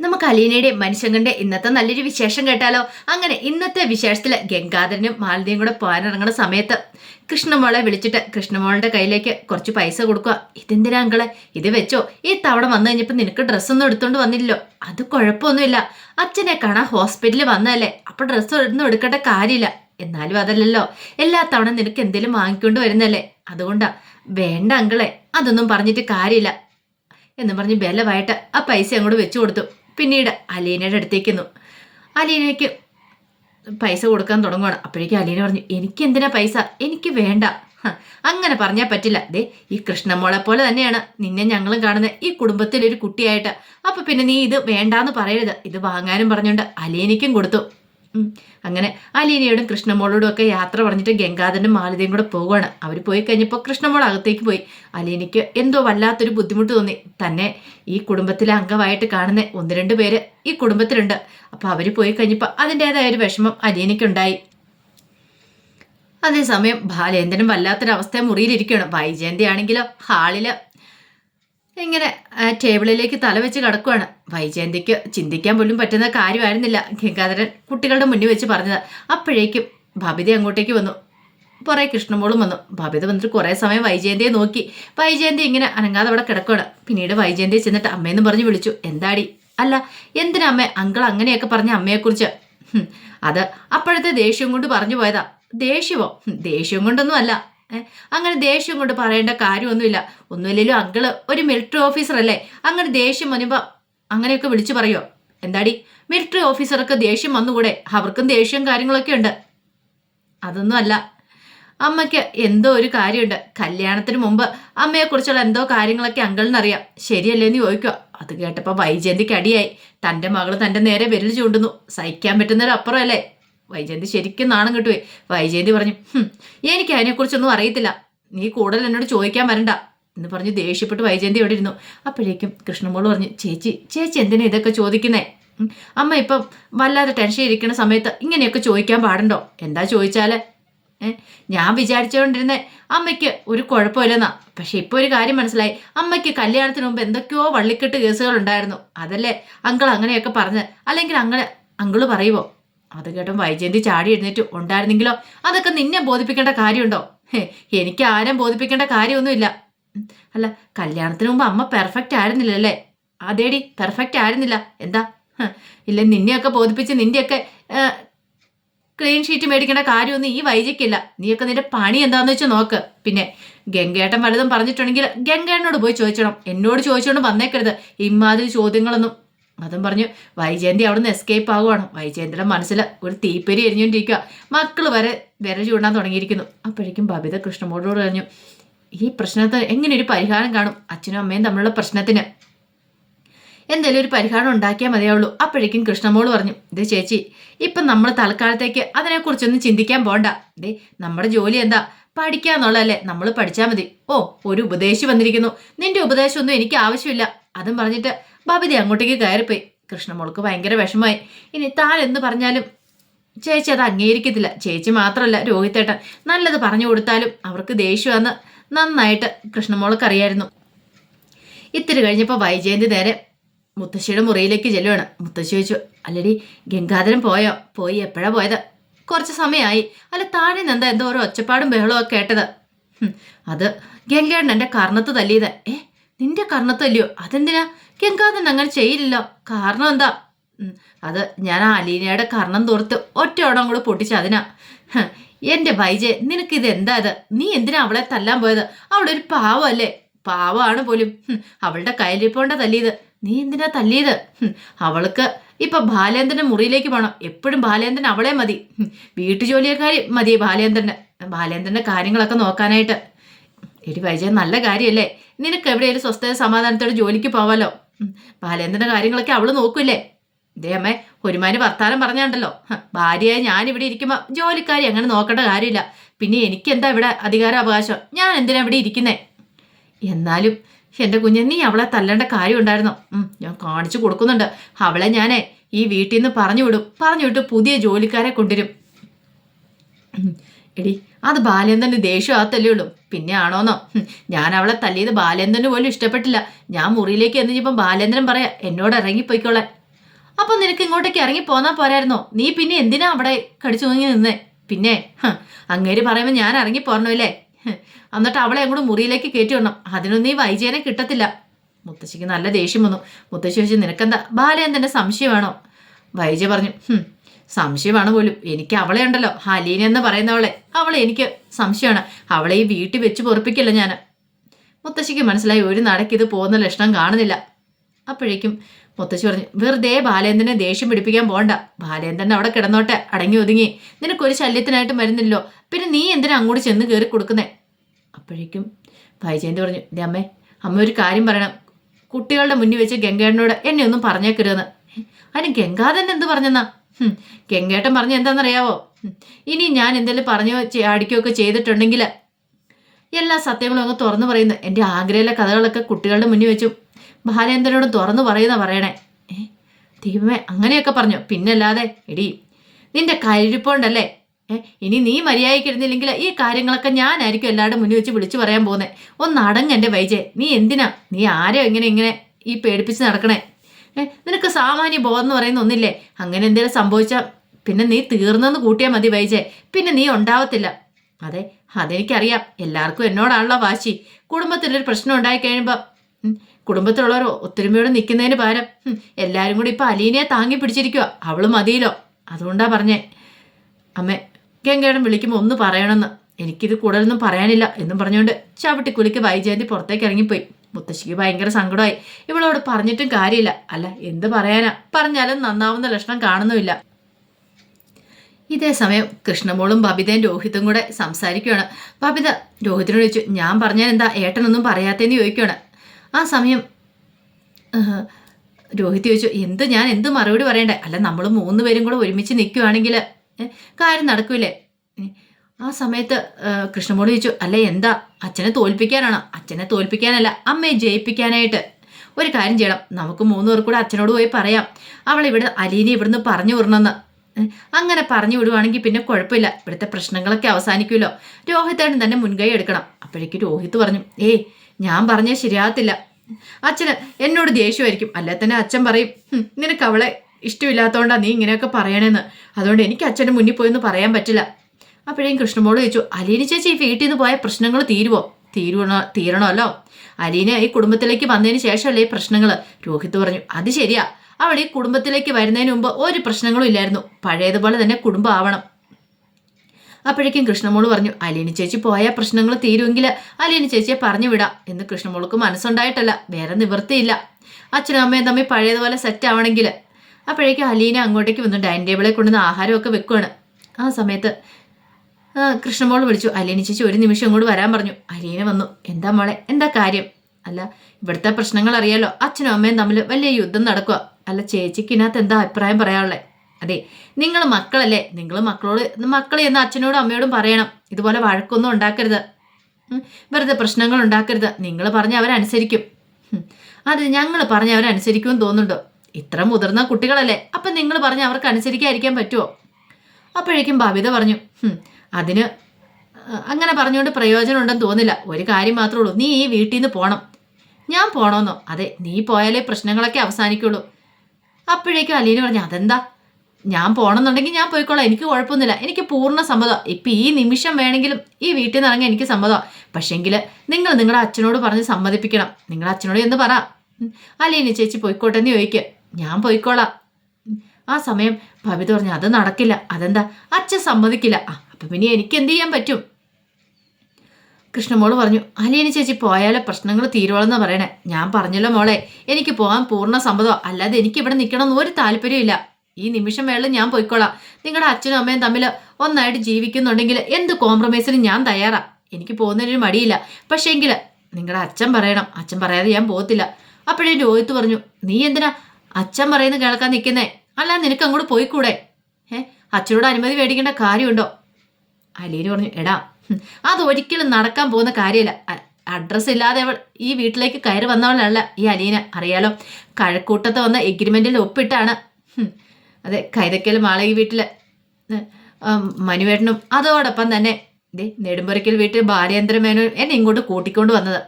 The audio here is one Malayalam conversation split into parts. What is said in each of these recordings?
നമുക്ക് അലീനയുടെ മനുഷ്യങ്കന്റെ ഇന്നത്തെ നല്ലൊരു വിശേഷം കേട്ടാലോ? അങ്ങനെ ഇന്നത്തെ വിശേഷത്തിൽ ഗംഗാധരനും മാലതിയും കൂടെ പോകാനിറങ്ങുന്ന സമയത്ത് കൃഷ്ണമോളെ വിളിച്ചിട്ട് കൃഷ്ണമോളുടെ കയ്യിലേക്ക് കുറച്ച് പൈസ കൊടുക്കുക. ഇതെന്തിനാ അങ്കളെ? ഇത് വെച്ചോ? ഈ തവണ വന്നു കഴിഞ്ഞപ്പോൾ നിനക്ക് ഡ്രസ്സൊന്നും എടുത്തോണ്ട് വന്നില്ലല്ലോ. അത് കുഴപ്പമൊന്നുമില്ല അച്ഛനെ കാണാൻ ഹോസ്പിറ്റലിൽ വന്നതല്ലേ. അപ്പോൾ ഡ്രസ്സ് ഒന്നും എടുക്കേണ്ട കാര്യമില്ല. എന്നാലും അതല്ലല്ലോ. എല്ലാ തവണ നിനക്ക് എന്തെങ്കിലും വാങ്ങിക്കൊണ്ട് വരുന്നല്ലേ അതുകൊണ്ടാ വേണ്ട അങ്കളെ. അതൊന്നും പറഞ്ഞിട്ട് കാര്യമില്ല. എന്ന് പറഞ്ഞ് ബലമായിട്ട് ആ പൈസ അങ്ങോട്ട് വെച്ചു കൊടുത്തു. പിന്നീട് അലീനയുടെ അടുത്തേക്കുന്നു അലീനയ്ക്ക് പൈസ കൊടുക്കാൻ തുടങ്ങുകയാണ് അപ്പോഴേക്കും അലീന പറഞ്ഞു എനിക്ക് എന്തിനാ പൈസ? എനിക്ക് വേണ്ട. അങ്ങനെ പറഞ്ഞാൽ പറ്റില്ല. ദേ ഈ കൃഷ്ണമോളെ പോലെ തന്നെയാണ് നിന്നെ ഞങ്ങളും കാണുന്നത് ഈ കുടുംബത്തിലൊരു കുട്ടിയായിട്ട്. അപ്പം പിന്നെ നീ ഇത് വേണ്ടാന്ന് പറയരുത്. ഇത് വാങ്ങാനും പറഞ്ഞുകൊണ്ട് അലീനയ്ക്കും കൊടുത്തു. അങ്ങനെ അലീനയോടും കൃഷ്ണമോളോടും ഒക്കെ യാത്ര പറഞ്ഞിട്ട് ഗംഗാധരനും മാലതയും കൂടെ പോവുകയാണ്. അവർ പോയി കഴിഞ്ഞപ്പോൾ കൃഷ്ണമോൾ അകത്തേക്ക് പോയി. അലീനയ്ക്ക് എന്തോ വല്ലാത്തൊരു ബുദ്ധിമുട്ട് തോന്നി. തന്നെ ഈ കുടുംബത്തിലെ അംഗമായിട്ട് കാണുന്ന ഒന്ന് രണ്ട് പേര് ഈ കുടുംബത്തിലുണ്ട്. അപ്പോൾ അവർ പോയി കഴിഞ്ഞപ്പോൾ അതിന്റേതായ ഒരു വിഷമം അലീനയ്ക്കുണ്ടായി. അതേസമയം ബാലേന്ദ്രനും വല്ലാത്തൊരവസ്ഥ മുറിയിലിരിക്കുകയാണ്. വൈജയന്തി ആണെങ്കിലോ ഹാളിൽ ഇങ്ങനെ ടേബിളിലേക്ക് തലവെച്ച് കിടക്കുവാണ്. വൈജയന്തിക്ക് ചിന്തിക്കാൻ പോലും പറ്റുന്ന കാര്യമായിരുന്നില്ല ഗംഗാധരൻ കുട്ടികളുടെ മുന്നിൽ വെച്ച് പറഞ്ഞത്. അപ്പോഴേക്കും ഭബിത അങ്ങോട്ടേക്ക് വന്നു. കുറേ കൃഷ്ണമോളും വന്നു. ഭബിത വന്നിട്ട് കുറേ സമയം വൈജയന്തിയെ നോക്കി. വൈജയന്തി ഇങ്ങനെ അനങ്ങാതെ അവിടെ കിടക്കുകയാണ് പിന്നീട് വൈജയന്തിയെ ചെന്നിട്ട് അമ്മയെന്ന് പറഞ്ഞ് വിളിച്ചു. എന്താടി? അല്ല എന്തിനാ അമ്മ? അങ്കിൾ അങ്ങനെയൊക്കെ പറഞ്ഞ അമ്മയെക്കുറിച്ച്. അത് അപ്പോഴത്തെ ദേഷ്യം കൊണ്ട് പറഞ്ഞു പോയതാ. ദേഷ്യമോ? ദേഷ്യം കൊണ്ടൊന്നും അല്ല അങ്ങനെ ദേഷ്യം കൊണ്ട് പറയേണ്ട കാര്യമൊന്നുമില്ല. ഒന്നുമില്ലല്ലോ അങ്കിൾ ഒരു മിലിറ്ററി ഓഫീസർ അല്ലേ? അങ്ങനെ ദേഷ്യം വരുമ്പോ അങ്ങനെയൊക്കെ വിളിച്ചു പറയോ? എന്താടി? മിലിറ്ററി ഓഫീസർക്ക് ദേഷ്യം വന്നുകൂടെ? അവർക്കും ദേഷ്യവും കാര്യങ്ങളൊക്കെ ഉണ്ട്. അതൊന്നും അല്ല. അമ്മയ്ക്ക് എന്തോ ഒരു കാര്യമുണ്ട്. കല്യാണത്തിന് മുമ്പ് അമ്മയെക്കുറിച്ചുള്ള എന്തോ കാര്യങ്ങളൊക്കെ അങ്കിളിനറിയാം. ശരിയല്ലേ എന്ന് ചോദിക്കുക. അത് കേട്ടപ്പോൾ വൈജയന്തിക്ക് അടിയായി. തന്റെ മകൾ തന്റെ നേരെ വിരൽ ചൂണ്ടുന്നു. സഹിക്കാൻ പറ്റുന്നൊരപ്പുറമല്ലേ വൈജയന്തി ശരിക്കും നാണം കിട്ടുവേ വൈജയന്തി പറഞ്ഞു "ഹും, എനിക്ക് അതിനെക്കുറിച്ചൊന്നും അറിയത്തില്ല. നീ കൂടുതൽ എന്നോട് ചോദിക്കാൻ വരണ്ട. എന്ന് പറഞ്ഞ് ദേഷ്യപ്പെട്ട് വൈജയന്തി അവിടെ ഇരുന്നു. അപ്പോഴേക്കും കൃഷ്ണമോൾ പറഞ്ഞു ചേച്ചി ചേച്ചി എന്തിനാ ഇതൊക്കെ ചോദിക്കുന്നേ? അമ്മ ഇപ്പം വല്ലാതെ ടെൻഷൻ ഇരിക്കുന്ന സമയത്ത് ഇങ്ങനെയൊക്കെ ചോദിക്കാൻ പാടുണ്ടോ? എന്താ ചോദിച്ചാൽ ഞാൻ വിചാരിച്ചുകൊണ്ടിരുന്നേ അമ്മയ്ക്ക് ഒരു കുഴപ്പമില്ലെന്നാ. പക്ഷെ ഇപ്പോൾ ഒരു കാര്യം മനസ്സിലായി. അമ്മയ്ക്ക് കല്യാണത്തിന് മുമ്പ് എന്തൊക്കെയോ വള്ളിക്കെട്ട് കേസുകൾ ഉണ്ടായിരുന്നു അതല്ലേ അങ്കിൾ അങ്ങനെയൊക്കെ പറഞ്ഞ് അല്ലെങ്കിൽ അങ്ങനെ അങ്കിൾ പറയുവോ? അത് കേട്ടും വൈജയന്തി ചാടി എഴുന്നേറ്റ് ഉണ്ടായിരുന്നെങ്കിലോ? അതൊക്കെ നിന്നെ ബോധിപ്പിക്കേണ്ട കാര്യമുണ്ടോ? എനിക്ക് ആരും ബോധിപ്പിക്കേണ്ട കാര്യമൊന്നുമില്ല. അല്ല കല്യാണത്തിന് മുമ്പ് അമ്മ പെർഫെക്റ്റ് ആയിരുന്നില്ലല്ലേ? അതേടി പെർഫെക്റ്റ് ആയിരുന്നില്ല. എന്താ? ഇല്ല നിന്നെയൊക്കെ ബോധിപ്പിച്ച് നിന്റെയൊക്കെ ക്ലീൻ ഷീറ്റ് മേടിക്കേണ്ട കാര്യമൊന്നും ഈ വൈജയ്ക്കില്ല. നീയൊക്കെ നിന്റെ പണി എന്താന്ന് വെച്ച് നോക്ക്. പിന്നെ ഗംഗേട്ടൻ വലുതും പറഞ്ഞിട്ടുണ്ടെങ്കിൽ ഗംഗേട്ടനോട് പോയി ചോദിച്ചണം. എന്നോട് ചോദിച്ചുകൊണ്ട് വന്നേക്കരുത്. ഇമാതിരി ചോദ്യങ്ങളൊന്നും അതും പറഞ്ഞു വൈജയന്തി അവിടുന്ന് എസ്കേപ്പ് ആകുവാണ് വൈജയന്തിയുടെ മനസ്സിൽ ഒരു തീപ്പരി എരിഞ്ഞുകൊണ്ടിരിക്കുക മക്കൾ വരെ വിര ചൂടാൻ തുടങ്ങിയിരിക്കുന്നു. അപ്പോഴേക്കും ബബിത കൃഷ്ണമോടോട് പറഞ്ഞു ഈ പ്രശ്നത്തിന് എങ്ങനെ ഒരു പരിഹാരം കാണും? അച്ഛനും അമ്മയും തമ്മിലുള്ള പ്രശ്നത്തിന്? എന്തെങ്കിലും ഒരു പരിഹാരം ഉണ്ടാക്കിയാൽ മതിയാവുള്ളൂ. അപ്പോഴേക്കും കൃഷ്ണമോൾ പറഞ്ഞു ഇത് ചേച്ചി ഇപ്പം നമ്മൾ തൽക്കാലത്തേക്ക് അതിനെക്കുറിച്ചൊന്നും ചിന്തിക്കാൻ പോണ്ട. ദേ നമ്മുടെ ജോലി എന്താ? പഠിക്കാന്നുള്ളതല്ലേ. നമ്മൾ പഠിച്ചാൽ മതി. ഓ ഒരു ഉപദേശി വന്നിരിക്കുന്നു. നിന്റെ ഉപദേശമൊന്നും എനിക്ക് ആവശ്യമില്ല. അതും പറഞ്ഞിട്ട് ബബിത അങ്ങോട്ടേക്ക് കയറിപ്പോയി. കൃഷ്ണമോൾക്ക് ഭയങ്കര വിഷമമായി. ഇനി താൻ എന്ത് പറഞ്ഞാലും ചേച്ചി അത് അംഗീകരിക്കത്തില്ല. ചേച്ചി മാത്രമല്ല രോഹിത്തേട്ടൻ. നല്ലത് പറഞ്ഞു കൊടുത്താലും അവർക്ക് ദേഷ്യമാണെന്ന് നന്നായിട്ട് കൃഷ്ണമോൾക്ക് അറിയായിരുന്നു ഇത്തിരി കഴിഞ്ഞപ്പോൾ വൈജയന്തി നേരെ മുത്തശ്ശിയുടെ മുറിയിലേക്ക് ചെല്ലുവാണ്. മുത്തശ്ശി ചോദിച്ചു അല്ലടി ഗംഗാധരൻ പോയോ? പോയി എപ്പോഴാ പോയത്? കുറച്ച് സമയമായി. അല്ല താഴെ നിന്ന് എന്താ എന്തോ ഓരോ ഒച്ചപ്പാടും ബഹളവും ഒക്കെ കേട്ടത്. അത് ഗംഗേടൻ എന്റെ കർണത്ത് തല്ലിയത്. ഏ നിന്റെ കർണത്ത് തല്ലിയോ അതെന്തിനാ? ഗംഗാധരൻ അങ്ങനെ ചെയ്യില്ലല്ലോ. കാരണം എന്താ? അത് ഞാൻ അലീനയുടെ കർണം തോർത്ത് കൂടെ പൊട്ടിച്ച് അതിനാ. ബൈജെ നിനക്ക് ഇത് എന്താ ഇത് നീ എന്തിനാ അവളെ തല്ലാൻ പോയത്? അവളൊരു പാവമല്ലേ പാവമാണ് പോലും. അവളുടെ കയ്യിലിപ്പോണ്ട തല്ലിയത്? നീ എന്തിനാ തല്ലിയത്? അവൾക്ക് ഇപ്പൊ ബാലേന്ദ്രന്റെ മുറിയിലേക്ക് പോകണം എപ്പോഴും ബാലേന്ദ്രൻ അവളെ മതി. വീട്ടു ജോലിയെക്കാരി മതി ബാലേന്ദ്രന്. ബാലേന്ദ്രന്റെ കാര്യങ്ങളൊക്കെ നോക്കാനായിട്ട്. എടി വൈജയ നല്ല കാര്യമല്ലേ നിനക്ക് എവിടെയെങ്കിലും സ്വസ്ഥത സമാധാനത്തോടെ ജോലിക്ക് പോവാലോ? ബാലേന്ദ്രന്റെ കാര്യങ്ങളൊക്കെ അവൾ നോക്കൂലേ ഇതേ അമ്മേ ഒരുമാതിരി വർത്താനം പറഞ്ഞാണ്ടല്ലോ. ഭാര്യയായി ഞാൻ ഇവിടെ ഇരിക്കുമ്പോൾ ജോലിക്കാരി അങ്ങനെ നോക്കേണ്ട കാര്യമില്ല. പിന്നെ എനിക്ക് എന്താ ഇവിടെ അധികാര അവകാശം ഞാൻ എന്തിനാ ഇവിടെ ഇരിക്കുന്നേ? എന്നാലും എന്റെ കുഞ്ഞെ നീ അവളെ തല്ലേണ്ട കാര്യം ഉണ്ടായിരുന്നോ ഞാൻ കാണിച്ചു കൊടുക്കുന്നുണ്ട്. അവളെ ഞാനേ ഈ വീട്ടിൽ നിന്ന് പറഞ്ഞു വിടും പറഞ്ഞു വിട്ട് പുതിയ ജോലിക്കാരെ കൊണ്ടുവരും. എടി അത് ബാലേന്ദ്രന് ദേഷ്യമാകത്തല്ലേ ഉള്ളൂ. പിന്നെ ആണോന്നോ ഞാൻ അവളെ തല്ലിയത് ബാലേന്ദ്രന് പോലും ഇഷ്ടപ്പെട്ടില്ല. ഞാൻ മുറിയിലേക്ക് എന്നിപ്പം ബാലേന്ദ്രൻ പറയാ എന്നോട് ഇറങ്ങിപ്പോയിക്കോളാൻ അപ്പൊ നിനക്ക് ഇങ്ങോട്ടേക്ക് ഇറങ്ങി പോന്നാ പോരായിരുന്നോ? നീ പിന്നെ എന്തിനാ അവിടെ കടിച്ചു തൂങ്ങി നിന്നേ? പിന്നെ അങ്ങേര് പറയുമ്പോൾ ഞാൻ ഇറങ്ങി പോരണല്ലേ എന്നിട്ട് അവളെ അങ്ങോട്ട് മുറിയിലേക്ക് കയറ്റി വിടണം. അതിനൊന്നും ഈ വൈജയനെ കിട്ടത്തില്ല. മുത്തശ്ശിക്ക് നല്ല ദേഷ്യം വന്നു. മുത്തശ്ശി ചോദിച്ചു നിനക്കെന്താ? ബാലേന്ദ്രന്റെ സംശയമാണോ വൈജ പറഞ്ഞു "ഹും, സംശയമാണ് പോലും. എനിക്ക് അവളെ ഉണ്ടല്ലോ ഹലീന എന്ന് പറയുന്നവളെ. അവളെ എനിക്ക് സംശയമാണ്. അവളെ ഈ വീട്ടിൽ വെച്ച് പൊറപ്പിക്കില്ല ഞാൻ മുത്തശ്ശിക്ക് മനസ്സിലായി ഒരു നടക്ക് ഇത് പോകുന്ന ലക്ഷണം കാണുന്നില്ല. അപ്പോഴേക്കും മുത്തശ്ശി പറഞ്ഞു വെറുതെ ബാലേന്ദ്രനെ ദേഷ്യം പിടിപ്പിക്കാൻ പോണ്ട. ബാലേന്ദ്രൻ അവിടെ കിടന്നോട്ടെ അടങ്ങി ഒതുങ്ങി. നിനക്കൊരു ശല്യത്തിനായിട്ട് മരുന്നില്ലോ പിന്നെ നീ എന്തിനാ അങ്ങോട്ട് ചെന്ന് കയറി കൊടുക്കുന്നേ? അപ്പോഴേക്കും വൈജയന്തി പറഞ്ഞു "ദേ അമ്മേ അമ്മ ഒരു കാര്യം പറയണം. കുട്ടികളുടെ മുന്നിൽ വെച്ച് ഗംഗേട്ടനോട് എന്നെ ഒന്നും പറഞ്ഞേക്കരുതെന്ന്. "ഏ, അതിന് ഗംഗാധൻ എന്ത് പറഞ്ഞെന്നാ? ഗംഗേട്ടൻ പറഞ്ഞ എന്താണെന്നറിയാവോ? ഇനി ഞാൻ എന്തെങ്കിലും പറഞ്ഞോ അടിക്കുകയൊക്കെ ചെയ്തിട്ടുണ്ടെങ്കിൽ എല്ലാ സത്യങ്ങളും അങ്ങ് തുറന്നു പറയുന്നു. എന്റെ ആഗ്രഹയിലെ കഥകളൊക്കെ കുട്ടികളുടെ മുന്നിൽ വെച്ചു ബാലേന്ദ്രനോട് തുറന്നു പറയുന്ന പറയണേ. ഏ ദൈവമേ അങ്ങനെയൊക്കെ പറഞ്ഞു. പിന്നല്ലാതെ എടി നിന്റെ കരിപ്പോണ്ടല്ലേ? ഇനി നീ മര്യാദയ്ക്കിരുന്നില്ലെങ്കിൽ ഈ കാര്യങ്ങളൊക്കെ ഞാനായിരിക്കും എല്ലാവരുടെ മുന്നിൽ വെച്ച് വിളിച്ചു പറയാൻ പോകുന്നത് ഒന്ന് അടങ്ങ് എന്റെ വൈജെ. നീ എന്തിനാ? നീ ആരോ ഇങ്ങനെ ഇങ്ങനെ ഈ പേടിപ്പിച്ച് നടക്കണേ? നിനക്ക് സാമാന്യ ബോധം എന്ന് പറയുന്ന ഒന്നില്ലേ? അങ്ങനെ എന്തെങ്കിലും സംഭവിച്ചാൽ പിന്നെ നീ തീർന്നെന്ന് കൂട്ടിയാൽ മതി വൈജെ. പിന്നെ നീ ഉണ്ടാവത്തില്ല. അതെ അതെനിക്കറിയാം. എല്ലാവർക്കും എന്നോടാണല്ലോ വാശി. കുടുംബത്തിലൊരു പ്രശ്നം ഉണ്ടായി കഴിയുമ്പോൾ കുടുംബത്തിലുള്ളവർ ഒത്തൊരുമയോടെ നിൽക്കുന്നതിന് പകരം എല്ലാവരും കൂടി ഇപ്പം അലീനയെ താങ്ങി പിടിച്ചിരിക്കുക അവൾ മതിയല്ലോ. അതുകൊണ്ടാ പറഞ്ഞേ. അമ്മേ ഗംഗേടൻ വിളിക്കുമ്പോൾ ഒന്ന് പറയണമെന്ന്. എനിക്കിത് കൂടുതലൊന്നും പറയാനില്ല എന്നും പറഞ്ഞുകൊണ്ട് ചവിട്ടിക്കുലിക്ക് വൈജയന്തി പുറത്തേക്ക് ഇറങ്ങിപ്പോയി. മുത്തശ്ശിക്ക് ഭയങ്കര സങ്കടമായി. ഇവളോട് പറഞ്ഞിട്ടും കാര്യമില്ല. അല്ല എന്ത് പറയാനാ? പറഞ്ഞാലും നന്നാവുന്ന ലക്ഷണം കാണുന്നുമില്ല. ഇതേ സമയം കൃഷ്ണമോളും ബബിതയും രോഹിതും കൂടെ സംസാരിക്കുകയാണ്. ബബിത രോഹിതിനോട് ചോദിച്ചു ഞാൻ പറഞ്ഞാൽ എന്താ ഏട്ടനൊന്നും പറയാത്തേന്ന് ചോദിക്കുകയാണ്. ആ സമയം രോഹിത് ചോദിച്ചു എന്ത് ഞാൻ എന്ത് മറുപടി പറയണ്ടേ? അല്ല നമ്മൾ മൂന്ന് പേരും കൂടെ ഒരുമിച്ച് നിൽക്കുകയാണെങ്കിൽ കാര്യം നടക്കൂലേ ആ സമയത്ത് കൃഷ്ണമോട് ചോദിച്ചു അല്ല എന്താ? അച്ഛനെ തോൽപ്പിക്കാനാണോ? അച്ഛനെ തോൽപ്പിക്കാനല്ല അമ്മയെ ജയിപ്പിക്കാനായിട്ട്. ഒരു കാര്യം ചെയ്യണം നമുക്ക് മൂന്ന് പേർ കൂടെ അച്ഛനോട് പോയി പറയാം. അവൾ ഇവിടെ അലീനെ ഇവിടുന്ന് പറഞ്ഞു വിടണമെന്ന്. അങ്ങനെ പറഞ്ഞു വിടുവാണെങ്കിൽ പിന്നെ കുഴപ്പമില്ല. ഇവിടുത്തെ പ്രശ്നങ്ങളൊക്കെ അവസാനിക്കുമല്ലോ. രോഹിത്തേട്ടൻ തന്നെ മുൻകൈ എടുക്കണം. അപ്പോഴേക്കും രോഹിത് പറഞ്ഞു ഏയ് ഞാൻ പറഞ്ഞാൽ ശരിയാകത്തില്ല. അച്ഛന് എന്നോട് ദേഷ്യമായിരിക്കും. അല്ലെ തന്നെ അച്ഛൻ പറയും നിനക്ക് അവളെ ഇഷ്ടമില്ലാത്തതുകൊണ്ടാണ് നീ ഇങ്ങനെയൊക്കെ പറയണേന്ന്. അതുകൊണ്ട് എനിക്ക് അച്ഛന്റെ മുന്നിൽ പോയെന്ന് പറയാൻ പറ്റില്ല. അപ്പോഴേക്കും കൃഷ്ണമോൾ ചോദിച്ചു അലീന ചേച്ചി വീട്ടിൽ നിന്ന് പോയ പ്രശ്നങ്ങൾ തീരുവോ? തീരുവണോ തീരണമല്ലോ. അലീന ഈ കുടുംബത്തിലേക്ക് വന്നതിന് ശേഷമല്ലേ ഈ പ്രശ്നങ്ങൾ രോഹിത് പറഞ്ഞു അത് ശരിയാ. അവൾ ഈ കുടുംബത്തിലേക്ക് വരുന്നതിന് മുമ്പ് ഒരു പ്രശ്നങ്ങളും ഇല്ലായിരുന്നു. പഴയതുപോലെ തന്നെ കുടുംബം ആവണം. അപ്പോഴേക്കും കൃഷ്ണമോൾ പറഞ്ഞു അലീന ചേച്ചി പോയ പ്രശ്നങ്ങൾ തീരുമെങ്കിൽ അലീന ചേച്ചിയെ പറഞ്ഞു വിടാം എന്ന് കൃഷ്ണമോൾക്ക് മനസ്സുണ്ടായിട്ടല്ല. വേറെ നിവൃത്തിയില്ല. അച്ഛനും അമ്മയും തമ്മിൽ പഴയതുപോലെ സെറ്റ് ആവണമെങ്കിൽ അപ്പോഴേക്കും അലീന അങ്ങോട്ടേക്ക് വന്നു ഡൈനിങ് ടേബിളിൽ കൊണ്ടുവന്ന് ആഹാരമൊക്കെ വെക്കുവാണ്. ആ സമയത്ത് കൃഷ്ണമോൾ വിളിച്ചു. അലീന ചേച്ചി ഒരു നിമിഷം ഇങ്ങോട്ട് വരാൻ പറഞ്ഞു. അലീന വന്നു എന്താ മോളെ? എന്താ കാര്യം? അല്ല ഇവിടുത്തെ പ്രശ്നങ്ങൾ അറിയാലോ. അച്ഛനും അമ്മയും തമ്മിൽ വലിയ യുദ്ധം നടക്കുക അല്ല ചേച്ചിക്കിനകത്ത് എന്താ അഭിപ്രായം പറയാനുള്ളത് അതെ നിങ്ങൾ മക്കളല്ലേ? നിങ്ങൾ മക്കളോട് മക്കൾ എന്ന് അച്ഛനോടും അമ്മയോടും പറയണം. ഇതുപോലെ വഴക്കൊന്നും ഉണ്ടാക്കരുത്. വെറുതെ പ്രശ്നങ്ങൾ ഉണ്ടാക്കരുത്. നിങ്ങൾ പറഞ്ഞ അവരനുസരിക്കും. അത് ഞങ്ങൾ പറഞ്ഞ അവരനുസരിക്കുമെന്ന് തോന്നുന്നുണ്ടോ? ഇത്ര മുതിർന്ന കുട്ടികളല്ലേ? അപ്പം നിങ്ങൾ പറഞ്ഞ അവർക്ക് അനുസരിക്കാതിരിക്കാൻ പറ്റുമോ അപ്പോഴേക്കും ഭവിത പറഞ്ഞു "ഹും, അതിന് അങ്ങനെ പറഞ്ഞുകൊണ്ട് പ്രയോജനം ഉണ്ടെന്ന് തോന്നില്ല. ഒരു കാര്യം മാത്രമേ ഉള്ളൂ. നീ ഈ വീട്ടിൽ നിന്ന് പോകണം ഞാൻ പോണമെന്നോ അതെ നീ പോയാലേ പ്രശ്നങ്ങളൊക്കെ അവസാനിക്കുള്ളൂ. അപ്പോഴേക്കും അലീന പറഞ്ഞു അതെന്താ? ഞാൻ പോകണമെന്നുണ്ടെങ്കിൽ ഞാൻ പോയിക്കോളാം. എനിക്ക് കുഴപ്പമൊന്നുമില്ല. എനിക്ക് പൂർണ സമ്മതം. ഇപ്പം ഈ നിമിഷം വേണമെങ്കിലും ഈ വീട്ടിൽ നിന്ന് ഇറങ്ങാൻ എനിക്ക് സമ്മതം. പക്ഷേങ്കിൽ നിങ്ങൾ നിങ്ങളുടെ അച്ഛനോട് പറഞ്ഞ് സമ്മതിപ്പിക്കണം. നിങ്ങളുടെ അച്ഛനോട് എന്ന് പറ. അലീന ചേച്ചി പോയിക്കോട്ടെ എന്ന് ചോദിക്കുക ഞാൻ പോയിക്കോളാം. ആ സമയം ഭവിത പറഞ്ഞു അത് നടക്കില്ല. അതെന്താ? അച്ഛൻ സമ്മതിക്കില്ല. അപ്പം പിന്നെ എനിക്ക് എന്ത് ചെയ്യാൻ പറ്റും? കൃഷ്ണമോൾ പറഞ്ഞു അലീന ചേച്ചി പോയാലേ പ്രശ്നങ്ങൾ തീരുവോളെന്ന് പറയണേ. ഞാൻ പറഞ്ഞല്ലോ മോളെ എനിക്ക് പോകാൻ പൂർണ സമ്മതം അല്ലാതെ എനിക്ക് ഇവിടെ നിൽക്കണമെന്ന് ഒരു താല്പര്യമില്ല ഈ നിമിഷം വേളയിൽ ഞാൻ പോയിക്കോളാം. നിങ്ങളുടെ അച്ഛനും അമ്മയും തമ്മിൽ ഒന്നായിട്ട് ജീവിക്കുന്നുണ്ടെങ്കിൽ എന്ത് കോംപ്രമൈസിനും ഞാൻ തയ്യാറാ? എനിക്ക് പോകുന്നതിനൊരു മടിയില്ല. പക്ഷേങ്കിൽ നിങ്ങളുടെ അച്ഛൻ പറയണം. അച്ഛൻ പറയാതെ ഞാൻ പോകത്തില്ല അപ്പോഴേ രോഹിത്ത് പറഞ്ഞു നീ എന്തിനാ അച്ഛൻ പറയുന്നത് കേൾക്കാൻ നിൽക്കുന്നേ അല്ല നിനക്ക് അങ്ങോട്ട് പോയിക്കൂടെ? ഏ അച്ഛനോട് അനുമതി മേടിക്കേണ്ട കാര്യമുണ്ടോ? അലീന് പറഞ്ഞു എടാ ഹും, അത് ഒരിക്കലും നടക്കാൻ പോകുന്ന കാര്യമില്ല. അഡ്രസ്സ് ഇല്ലാതെ അവൾ ഈ വീട്ടിലേക്ക് കയറി വന്നവളല്ല ഈ അലീന. അറിയാലോ കഴക്കൂട്ടത്ത് വന്ന എഗ്രിമെന്റിൽ ഒപ്പിട്ടാണ്. അതെ കൈതക്കൽ മാളകി ഉം, മനുവേട്ടനും അതോടൊപ്പം തന്നെ ദേ നെടുമ്പുരയ്ക്കൽ വീട്ടിൽ ബാലേന്ദ്ര മേനോൻ എന്നെ ഇങ്ങോട്ട് കൂട്ടിക്കൊണ്ട് വന്നത്.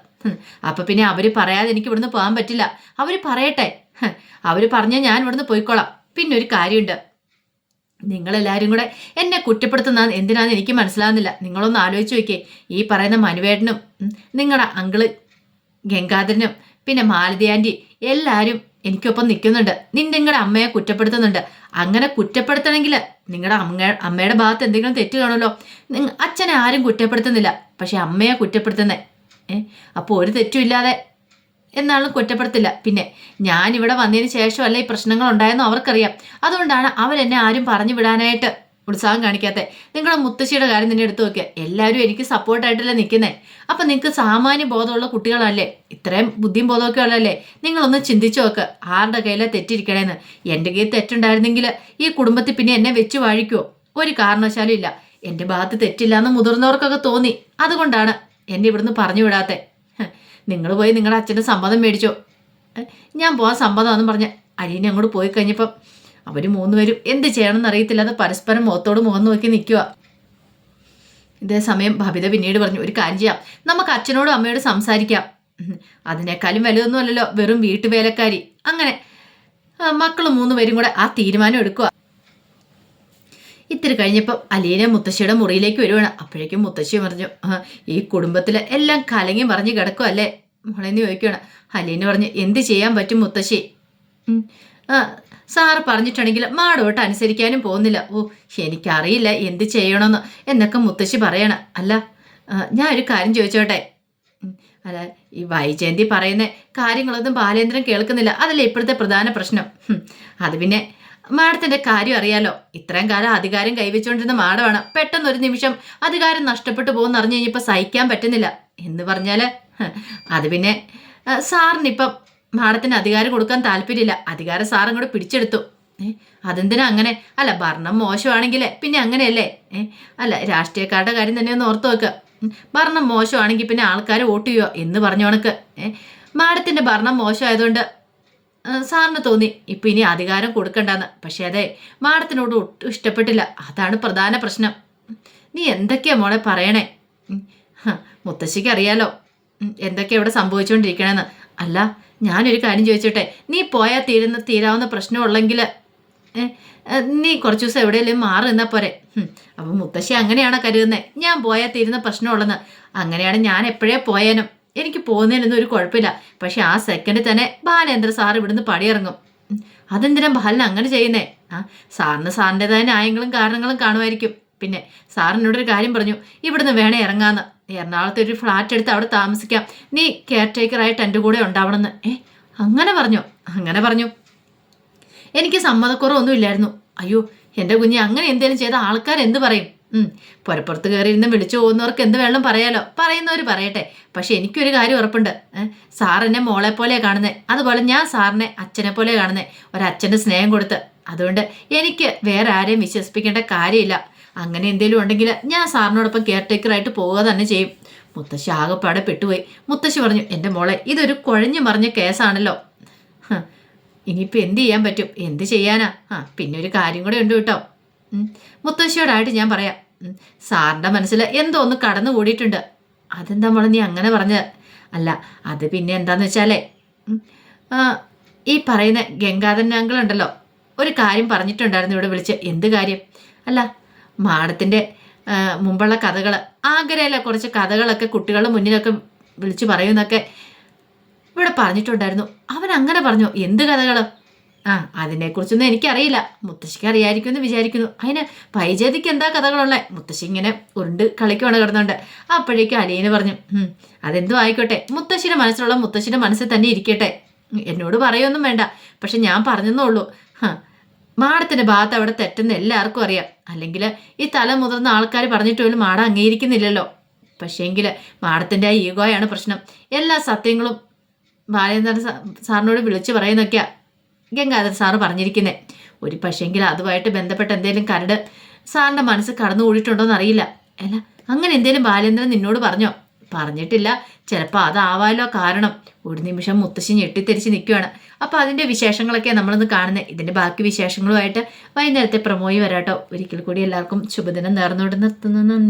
അപ്പം പിന്നെ അവർ പറയാതെ എനിക്ക് ഇവിടുന്ന് പോകാൻ പറ്റില്ല. അവർ പറയട്ടെ. അവർ പറഞ്ഞാൽ ഞാൻ ഇവിടുന്ന് പോയിക്കോളാം. പിന്നെ ഒരു കാര്യമുണ്ട്. നിങ്ങളെല്ലാവരും കൂടെ എന്നെ കുറ്റപ്പെടുത്തുന്ന എന്തിനാന്ന് എനിക്ക് മനസ്സിലാവുന്നില്ല. നിങ്ങളൊന്ന് ആലോചിച്ച് നോക്കിയേ. ഈ പറയുന്ന മനുവേട്ടനും നിങ്ങളുടെ അങ്കിൾ ഗംഗാധരനും പിന്നെ മാലതി ആന്റി എല്ലാവരും എനിക്കൊപ്പം നിൽക്കുന്നുണ്ട്. നിന്റെ നിങ്ങളുടെ അമ്മയെ കുറ്റപ്പെടുത്തുന്നുണ്ട്. അങ്ങനെ കുറ്റപ്പെടുത്തണമെങ്കിൽ നിങ്ങളുടെ അമ്മ അമ്മയുടെ ഭാഗത്ത് എന്തെങ്കിലും തെറ്റ് കാണുമല്ലോ. അച്ഛനെ ആരും കുറ്റപ്പെടുത്തുന്നില്ല. പക്ഷെ അമ്മയെ കുറ്റപ്പെടുത്തുന്നേ. ഏഹ് അപ്പോൾ ഒരു തെറ്റുമില്ലാതെ എന്നാലും കുറ്റപ്പെടുത്തില്ല. പിന്നെ ഞാൻ ഇവിടെ വന്നതിന് ശേഷമല്ല ഈ പ്രശ്നങ്ങൾ ഉണ്ടായെന്ന് അവർക്കറിയാം. അതുകൊണ്ടാണ് അവരെന്നെ ആരും പറഞ്ഞു വിടാനായിട്ട് ഉത്സാഹം കാണിക്കാത്ത. നിങ്ങളുടെ മുത്തശ്ശിയുടെ കാര്യം തന്നെ എടുത്തു നോക്കിയാൽ എല്ലാവരും എനിക്ക് സപ്പോർട്ടായിട്ടല്ലേ നിൽക്കുന്നത് അപ്പം നിങ്ങൾക്ക് സാമാന്യ ബോധമുള്ള കുട്ടികളല്ലേ? ഇത്രയും ബുദ്ധിയും ബോധമൊക്കെ ഉള്ളല്ലേ നിങ്ങളൊന്ന് ചിന്തിച്ചു നോക്ക്. ആരുടെ കയ്യിലെ തെറ്റിരിക്കണേന്ന്. എന്റെ കയ്യിൽ തെറ്റുണ്ടായിരുന്നെങ്കിൽ ഈ കുടുംബത്തിൽ പിന്നെ എന്നെ വെച്ച് വാഴിക്കുമോ ഒരു കാരണവശാലും ഇല്ല. എന്റെ ഭാഗത്ത് തെറ്റില്ല എന്ന് മുതിർന്നവർക്കൊക്കെ തോന്നി. അതുകൊണ്ടാണ് എന്നെ ഇവിടുന്ന് പറഞ്ഞു വിടാത്തെ. നിങ്ങൾ പോയി നിങ്ങളുടെ അച്ഛന്റെ സമ്മതം മേടിച്ചോ. ഞാൻ പോകാൻ സമ്മതമാണെന്ന് പറഞ്ഞ അലീനെ അങ്ങോട്ട് പോയി കഴിഞ്ഞപ്പം അവർ മൂന്നുപേരും എന്ത് ചെയ്യണമെന്ന് അറിയത്തില്ലാതെ പരസ്പരം മുഖത്തോട് മുഖം നോക്കി നിൽക്കുക ഇതേ സമയം ഭവിത പിന്നീട് പറഞ്ഞു ഒരു കാര്യം ചെയ്യാം. നമുക്ക് അച്ഛനോടും അമ്മയോട് സംസാരിക്കാം. അതിനേക്കാളും വലുതൊന്നും അല്ലല്ലോ വെറും വീട്ടുവേലക്കാരി. അങ്ങനെ മക്കൾ മൂന്നുപേരും കൂടെ ആ തീരുമാനം എടുക്കുക ഇത്തിരി കഴിഞ്ഞപ്പോൾ അലീന മുത്തശ്ശിയുടെ മുറിയിലേക്ക് വരുവാണ്. അപ്പോഴേക്കും മുത്തശ്ശി പറഞ്ഞു ഈ കുടുംബത്തിൽ എല്ലാം കലങ്ങി മറിഞ്ഞ് കിടക്കും അല്ലേ? മോളെന്ന് ചോദിക്കുകയാണ് അലീന പറഞ്ഞു എന്ത് ചെയ്യാൻ പറ്റും മുത്തശ്ശി? സാറ് പറഞ്ഞിട്ടുണ്ടെങ്കിൽ മാടോട്ട് അനുസരിക്കാനും പോകുന്നില്ല. ഓ എനിക്കറിയില്ല എന്ത് ചെയ്യണമെന്ന് എന്നൊക്കെ മുത്തശ്ശി പറയണം. അല്ല ഞാൻ ഒരു കാര്യം ചോദിച്ചോട്ടെ? അല്ല ഈ വൈജയന്തി പറയുന്ന കാര്യങ്ങളൊന്നും ബാലേന്ദ്രൻ കേൾക്കുന്നില്ല. അതല്ലേ ഇപ്പോഴത്തെ പ്രധാന പ്രശ്നം? അത് പിന്നെ മാഡത്തിന്റെ കാര്യം അറിയാലോ. ഇത്രയും കാലം അധികാരം കൈവച്ചുകൊണ്ടിരുന്ന മാഡമാണ് പെട്ടെന്ന് ഒരു നിമിഷം അധികാരം നഷ്ടപ്പെട്ടു പോകുന്ന അറിഞ്ഞു കഴിഞ്ഞപ്പോൾ സഹിക്കാൻ പറ്റുന്നില്ല. എന്ന് പറഞ്ഞാൽ അത് പിന്നെ സാറിനിപ്പം മാഡത്തിന് അധികാരം കൊടുക്കാൻ താല്പര്യമില്ല. അധികാരം സാറും കൂടെ പിടിച്ചെടുത്തു. അതെന്തിനാ അങ്ങനെ? അല്ല ഭരണം മോശമാണെങ്കിൽ പിന്നെ അങ്ങനെയല്ലേ? അല്ല രാഷ്ട്രീയക്കാരുടെ കാര്യം തന്നെ ഒന്ന് ഓർത്ത് വെക്കുക ഭരണം മോശമാണെങ്കിൽ പിന്നെ ആൾക്കാർ വോട്ട് ചെയ്യുക എന്ന് പറഞ്ഞോണക്ക്. ഏഹ് മാഡത്തിന്റെ ഭരണം മോശമായതുകൊണ്ട് സാറിന് തോന്നി ഇപ്പം ഇനി അധികാരം കൊടുക്കണ്ടെന്ന്. പക്ഷേ അതെ മാഡത്തിനോട് ഒട്ടും ഇഷ്ടപ്പെട്ടില്ല. അതാണ് പ്രധാന പ്രശ്നം. നീ എന്തൊക്കെയാ മോളെ പറയണേ? മുത്തശ്ശിക്ക് അറിയാലോ. എന്തൊക്കെയാ ഇവിടെ സംഭവിച്ചുകൊണ്ടിരിക്കണമെന്ന് അല്ല ഞാനൊരു കാര്യം ചോദിച്ചോട്ടെ. നീ പോയാൽ തീരുന്ന തീരാവുന്ന പ്രശ്നമുള്ളെങ്കിൽ നീ കുറച്ച് ദിവസം എവിടെയെങ്കിലും മാറി നിന്നാൽ പോരെ. അപ്പം മുത്തശ്ശി അങ്ങനെയാണോ കരുതുന്നത് ഞാൻ പോയാൽ തീരുന്ന പ്രശ്നമുള്ളെന്ന് അങ്ങനെയാണ് ഞാൻ എപ്പോഴേ പോയാനും. എനിക്ക് പോകുന്നതിനൊന്നും ഒരു കുഴപ്പമില്ല. പക്ഷെ ആ സെക്കൻഡിൽ തന്നെ ബാലേന്ദ്ര സാർ ഇവിടുന്ന് പടിയിറങ്ങും. അതെന്തിനാ ബാലൻ അങ്ങനെ ചെയ്യുന്നേ? ആ സാറിന് സാറിന്റെതായ ന്യായങ്ങളും കാരണങ്ങളും കാണുമായിരിക്കും. പിന്നെ സാറിനോട് ഒരു കാര്യം പറഞ്ഞു. ഇവിടുന്ന് വേണേ ഇറങ്ങാന്ന്. എറണാകുളത്ത് ഒരു ഫ്ലാറ്റ് എടുത്ത് അവിടെ താമസിക്കാം. നീ കെയർ ടേക്കറായിട്ട് എന്റെ കൂടെ ഉണ്ടാവണമെന്ന്. ഏ അങ്ങനെ പറഞ്ഞു. അങ്ങനെ പറഞ്ഞു. എനിക്ക് സമ്മതക്കുറവൊന്നും ഇല്ലായിരുന്നു. അയ്യോ എന്റെ കുഞ്ഞ് അങ്ങനെ എന്തെങ്കിലും ചെയ്ത ആൾക്കാർ എന്ത് പറയും? പുരപ്പുറത്ത് കയറിയിരുന്ന് വിളിച്ചു പോകുന്നവർക്ക് എന്ത് വേണം പറയാലോ. പറയുന്നവർ പറയട്ടെ. പക്ഷെ എനിക്കൊരു കാര്യം ഉറപ്പുണ്ട്. സാറിനെ മോളെ പോലെ കാണുന്നത് അതുപോലെ ഞാൻ സാറിനെ അച്ഛനെ പോലെ കാണുന്നത് ഒരച്ഛന്റെ സ്നേഹം കൊടുത്ത്. അതുകൊണ്ട് എനിക്ക് വേറെ ആരെയും വിശ്വസിപ്പിക്കേണ്ട കാര്യമില്ല. അങ്ങനെ എന്തെങ്കിലും ഉണ്ടെങ്കിൽ ഞാൻ സാറിനോടൊപ്പം കെയർ ടേക്കറായിട്ട് പോവുക തന്നെ ചെയ്യും. മുത്തശ്ശി ആകെപ്പാടെ പെട്ടുപോയി. മുത്തശ്ശി പറഞ്ഞു എന്റെ മോളെ ഇതൊരു കുഴഞ്ഞു മറിഞ്ഞ കേസാണല്ലോ. ഇനിയിപ്പോൾ എന്ത് ചെയ്യാൻ പറ്റും? എന്ത് ചെയ്യാനാ? ആ പിന്നെ ഒരു കാര്യം കൂടെ ഉണ്ട് കേട്ടോ. മുത്തശ്ശിയോടായിട്ട് ഞാൻ പറയാം. സാറിന്റെ മനസ്സിൽ എന്തോ ഒന്ന് കടന്നു കൂടിയിട്ടുണ്ട്. അതെന്താ മോളെ നീ അങ്ങനെ പറഞ്ഞത്? അല്ല അത് പിന്നെ എന്താന്ന് വെച്ചാലേ ഈ പറയുന്ന ഗംഗാധരൻ ഉണ്ടല്ലോ ഒരു കാര്യം പറഞ്ഞിട്ടുണ്ടായിരുന്നു ഇവിടെ വിളിച്ച്. എന്ത് കാര്യം? അല്ല മാഡത്തിന്റെ മുമ്പുള്ള കഥകൾ ആഗ്രഹമല്ല കുറച്ച് കഥകളൊക്കെ കുട്ടികളുടെ മുന്നിലൊക്കെ വിളിച്ചു പറയുന്നൊക്കെ ഇവിടെ പറഞ്ഞിട്ടുണ്ടായിരുന്നു. അവൻ അങ്ങനെ പറഞ്ഞു? എന്ത് കഥകൾ ആ അതിനെക്കുറിച്ചൊന്നും എനിക്കറിയില്ല. മുത്തശ്ശിക്ക് അറിയായിരിക്കും എന്ന് വിചാരിക്കുന്നു. അതിന് പൈജേതിക്ക് എന്താ കഥകളുള്ളത് മുത്തശ്ശി ഇങ്ങനെ ഉരുണ്ട് കളിക്കുവാണ് കിടന്നുണ്ട് അപ്പോഴേക്കും അലീന് പറഞ്ഞു അതെന്തോ ആയിക്കോട്ടെ. മുത്തശ്ശിയുടെ മനസ്സിലുള്ള മുത്തശ്ശിയുടെ മനസ്സിൽ തന്നെ ഇരിക്കട്ടെ. എന്നോട് പറയൊന്നും വേണ്ട. പക്ഷെ ഞാൻ പറഞ്ഞെന്നേ ഉള്ളൂ. മാടത്തിന്റെ ഭാഗത്ത് അവിടെ തെറ്റെന്ന് എല്ലാവർക്കും അറിയാം. അല്ലെങ്കിൽ ഈ തല മുതിർന്ന ആൾക്കാർ പറഞ്ഞിട്ട് പോലും മാട അംഗീകരിക്കുന്നില്ലല്ലോ. പക്ഷേങ്കിൽ മാടത്തിന്റെ ആ ഈഗോയാണ് പ്രശ്നം. എല്ലാ സത്യങ്ങളും ബാലേന്ദ്രൻ സാറിനോട് വിളിച്ചു പറയുന്നൊക്കെയാ. ഗംഗാധര സാറ് പറഞ്ഞിരിക്കുന്നത് ഒരു പക്ഷേങ്കിൽ അതുമായിട്ട് ബന്ധപ്പെട്ട എന്തെങ്കിലും കരട് സാറിന്റെ മനസ്സ് കടന്നു കൂടിയിട്ടുണ്ടോ അറിയില്ല അല്ല അങ്ങനെ എന്തേലും ബാലേന്ദ്രൻ നിന്നോട് പറഞ്ഞോ? പറഞ്ഞിട്ടില്ല. ചിലപ്പോൾ അതാവാലോ കാരണം. ഒരു നിമിഷം മുത്തശ്ശി ഞെട്ടിത്തെരിച്ച് നിൽക്കുകയാണ് അപ്പോൾ അതിന്റെ വിശേഷങ്ങളൊക്കെ നമ്മളിന്ന് കാണുന്നത് ഇതിന്റെ ബാക്കി വിശേഷങ്ങളുമായിട്ട് വൈകുന്നേരത്തെ പ്രമോയി വരാട്ടോ. ഒരിക്കൽ കൂടി എല്ലാവർക്കും ശുഭദിനം നേർന്നുകൊണ്ട് നിർത്തുന്നു.